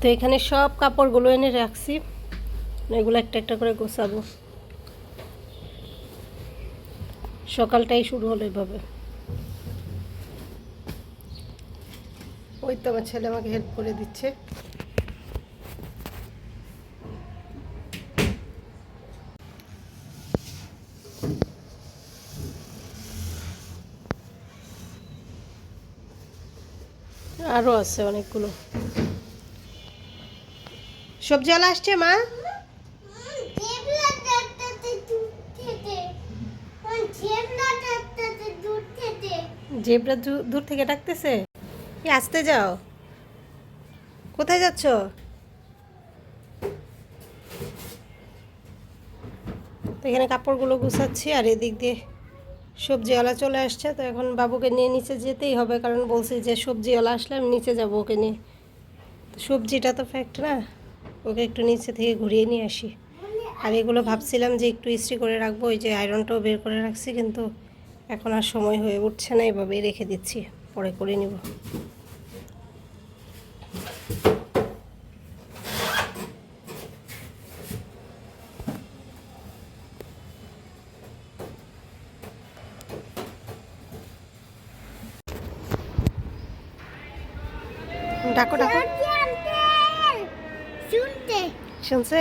তো এখানে সব কাপড়গুলো এনে রাখছি। এগুলো একটা একটা করে গোছাবো। সকালটাই শুরু হলো এভাবে। ওই তো আমার ছেলে আমাকে হেল্প করে দিচ্ছে। আরও আছে অনেকগুলো। সবজি আলা আসছে, মা? জেবরা দূর থেকে ডাকতেছে। আসতে যাও। কোথায় যাচ্ছ? তো এখানে কাপড়গুলো গুছাচ্ছি, আর এদিক দিয়ে সবজিওয়ালা চলে আসছে। তো এখন বাবুকে নিয়ে নিচে যেতেই হবে, কারণ বলছি যে সবজিওয়ালা আসলে আমি নিচে যাব ওকে নিয়ে। সবজিটা তো ফ্যাক্ট না। ওকে একটু নিচে থেকে ঘুরিয়ে নিয়ে আসি। আর এগুলো ভাবছিলাম যে একটু ইস্ত্রি করে রাখব, ওই যে আয়রনটাও বের করে রাখছি, কিন্তু এখন আর সময় হয়ে উঠছে না, এভাবেই রেখে দিচ্ছি, পরে করে নিব। ডাকো ডাকো। শুনছে?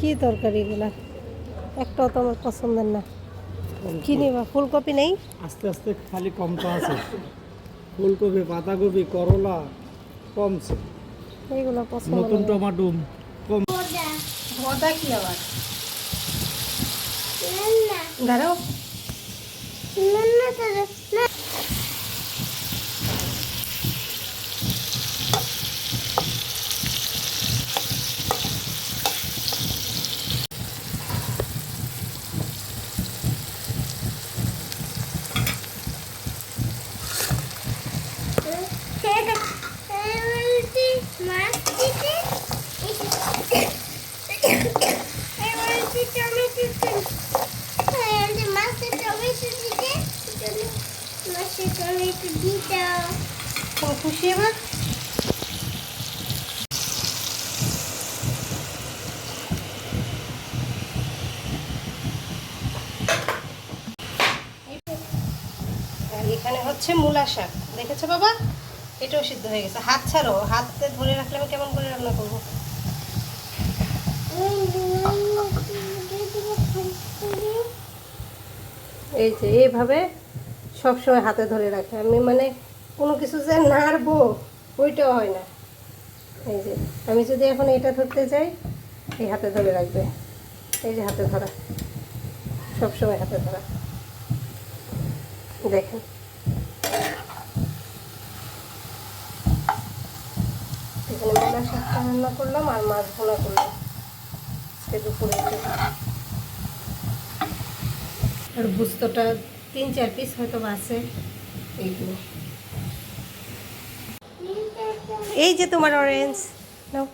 কি তরকারি এগুলা? একটাও তো আমার পছন্দের না। কি নিবা ফুলকপি নেই? আস্তে আস্তে খালি কমতে আছে। ফুলকপি পাতাকপি করলা কমছে। এইগুলো পছন্দ নতুন টমেটো কম ভদা কি আবার? দাঁড়াও না না চলো না মাছ দিতে এবার টমেটো মাছের টমেটো দিতে খুশি এবার? এখানে হচ্ছে মূলা শাক। দেখেছ বাবা? এটাও সিদ্ধ হয়ে গেছে। হাত ছাড়ো। হাতে ধরে রাখলে আমি কেমন করে রান্না করব? এই যে এইভাবে সবসময় হাতে ধরে রাখে। আমি মানে কোনো কিছু যে নাড়বো, ওইটাও হয় না। এই যে, আমি যদি এখন এটা ধরতে যাই, এই হাতে ধরে রাখবে। এই যে হাতে ধরা। সবসময় হাতে ধরা। দেখেন। এখানে মোলা শাকটা রান্না করলাম আর মাছ ভোনা করলাম। আজকে দুপুরে আর বুস্তটা তিন চার পিস হয়তো আছে এইগুলো। এই যে তোমার অরেঞ্জ নাও।